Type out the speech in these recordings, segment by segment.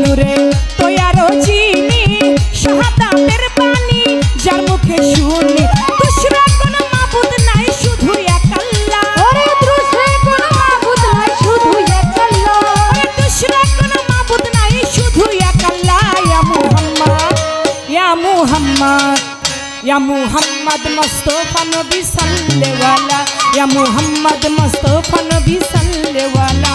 বন্ধুরে তোয়ারও চিনি শাহাদাতের পানি যার মুখে শুনি মোহাম্মদ या मुहम्मद मुस्तफा नबी सल्ले वाला या मुहम्मद मुस्तफा नबी सल्ले वाला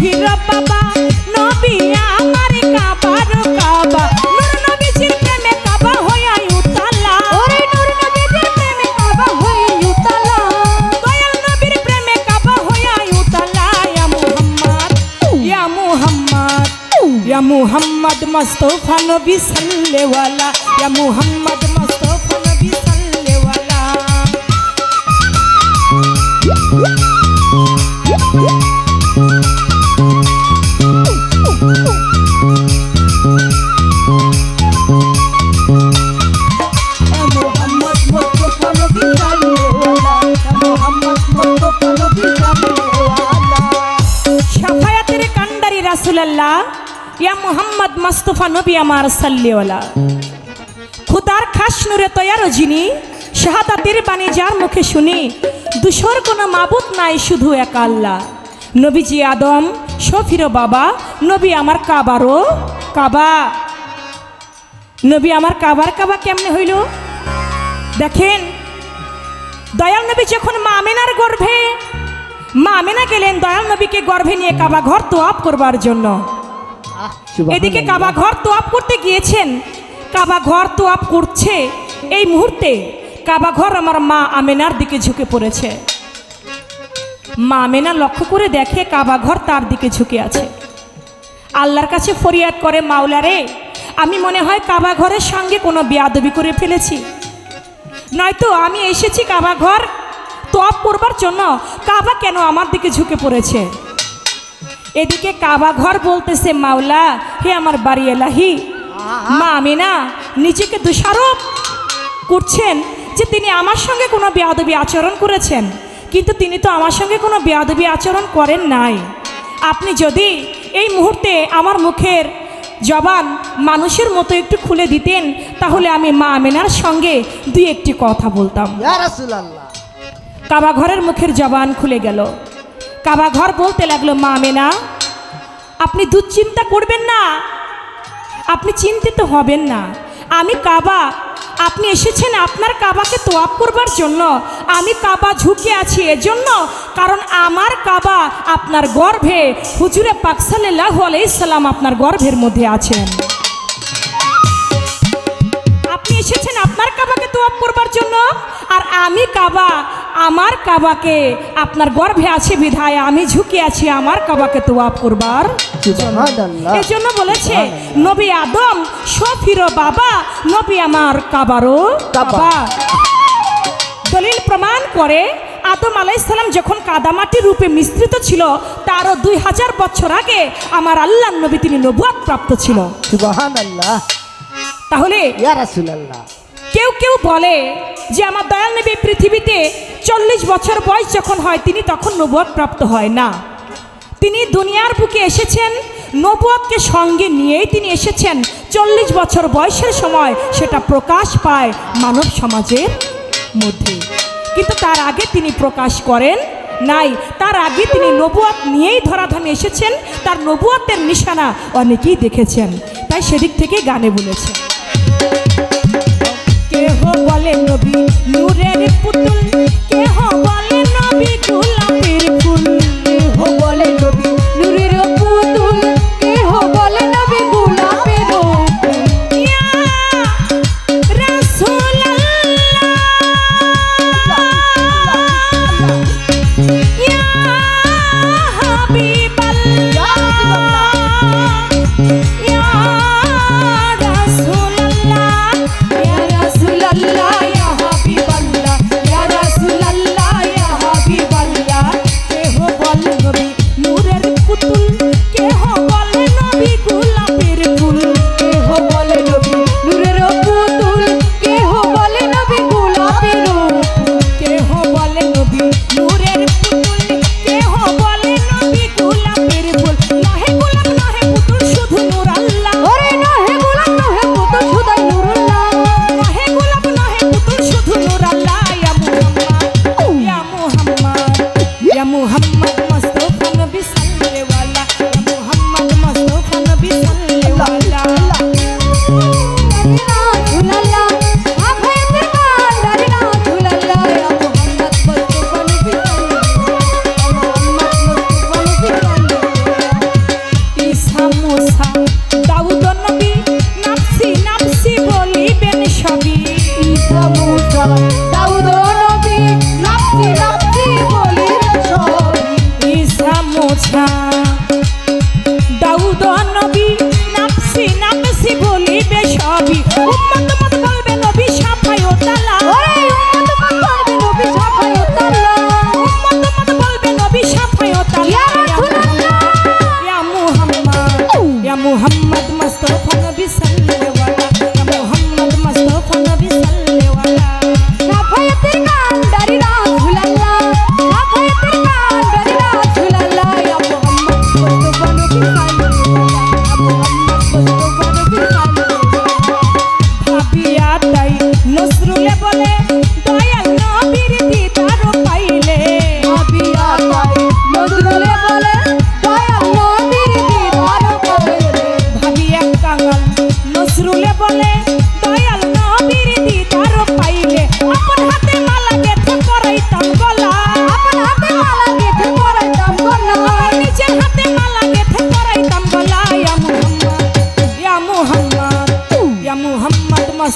শফির বাবা নবী আমার কাবার কাবা নূর নবীজির প্রেমে কাবা হইয়া উতালা ওরে নূর নবীজির প্রেমে কাবা হয়ে উতালা দয়াল নবীর প্রেমে কাবা হইয়া উতালা ইয়া মুহাম্মদ ইয়া মুহাম্মদ ইয়া মুহাম্মদ মুস্তফা নবী সাল্লাল্লাহু আলা ইয়া মুহাম্মদ মুস্তফা নবী সাল্লাল্লাহু আলা নবী আমার সাল্লিওয়ালা। খুদার খাস নূরে তৈয়ার যিনি শাহাদাতের বাণী যার মুখে শুনি, দুশোর কোনো মাবুত নাই শুধু এক আল্লাহ। নবীজি আদম শফির বাবা, নবী আমার কাবারও কাবা। নবী আমার কাবার কাবা কেমনে হইল? দেখেন, দয়াল নবী যখন মা আমেনার গর্ভে, মা আমেনা গেলেন দয়াল নবীকে গর্ভে নিয়ে কাবা ঘর তোয়াপ করবার জন্য। এদিকে কাবা ঘর তোয়াপ করতে গিয়েছেন। কাবা ঘর তোয়াপ করছে। এই মুহূর্তে কাবা ঘর আমার মা আমেনার দিকে ঝুঁকে পড়েছে। মা আমেনা লক্ষ্য করে দেখে কাবা ঘর তার দিকে ঝুঁকে আছে। আল্লাহর কাছে ফরিয়াদ করে, মাওলারে, আমি মনে হয় কাবা ঘরের সঙ্গে কোনো বেয়াদবি করে ফেলেছি। নয়তো আমি এসেছি কাবা ঘর তোয়াপ করবার জন্য। কাবা কেন আমার দিকে ঝুঁকে পড়েছে? এদিকে কাবা ঘর বলতেছে মাওলা হে আমার বাড়ি এলাহি। মা আমিনা নিজেকে দোষারোপ করছেন যে তিনি আমার সঙ্গে কোনো বেয়াদবি আচরণ করেছেন। কিন্তু তিনি তো আমার সঙ্গে কোনো বেয়াদবি আচরণ করেন নাই। আপনি যদি এই মুহূর্তে আমার মুখের জবান মানুষের মতো একটু খুলে দিতেন তাহলে আমি মা আমিনার সঙ্গে দুই একটি কথা বলতাম। কাবা ঘরের মুখের জবান খুলে গেল। কাবা ঘর বলতে লাগল, মা মেনা আপনি দুশ্চিন্তা করবেন না। আপনি চিন্তিত হবেন না। আমি কাবা, আপনি এসেছেন আপনার কাবাকে তোয়াপ করবার জন্য। আমি কাবা ঝুঁকে আছি এজন্য, কারণ আমার কাবা আপনার গর্ভে, হুজুরে পাকসাল্লাহ আলাইসাল্লাম আপনার গর্ভের মধ্যে আছেন। আপনি এসেছেন আপনার কাবাকে তোয়াপ করবার জন্য। আর আমি কাবা আমার কাবাকে আপনার গর্ভে আছে বিধায় আমি ঝুঁকে আছি আমার কাবাকে তোয়াপ করবার এই জন্য বলেছে নবী আদম শফির বাবা নবী আমার কাবারও কাবা। দলিল প্রমাণ করে আদম আলাইসালাম যখন কাদামাটি রূপে মিশ্রিত ছিল তারও দুই হাজার বছর আগে আমার আল্লাহ নবী তিনি নবুয়াত প্রাপ্ত ছিল। তাহলে কেউ কেউ বলে যে আমার দয়াল নবী পৃথিবীতে চল্লিশ বছর বয়স যখন হয়, তিনি তখন নবুয়াত প্রাপ্ত হয় না। তিনি দুনিয়ার বুকে এসেছেন নবুয়াতকে সঙ্গে নিয়েই তিনি এসেছেন। চল্লিশ বছর বয়সের সময় সেটা প্রকাশ পায় মানব সমাজের মধ্যে। কিন্তু তার আগে তিনি প্রকাশ করেন নাই। তার আগে তিনি নবুয়াত নিয়েই ধরাধামে এসেছেন। তার নবুয়াতের নিশানা অনেকেই দেখেছেন। তাই সেদিক থেকে গানে বলেছেন। বলে নবী নূরের পুতুল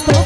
просто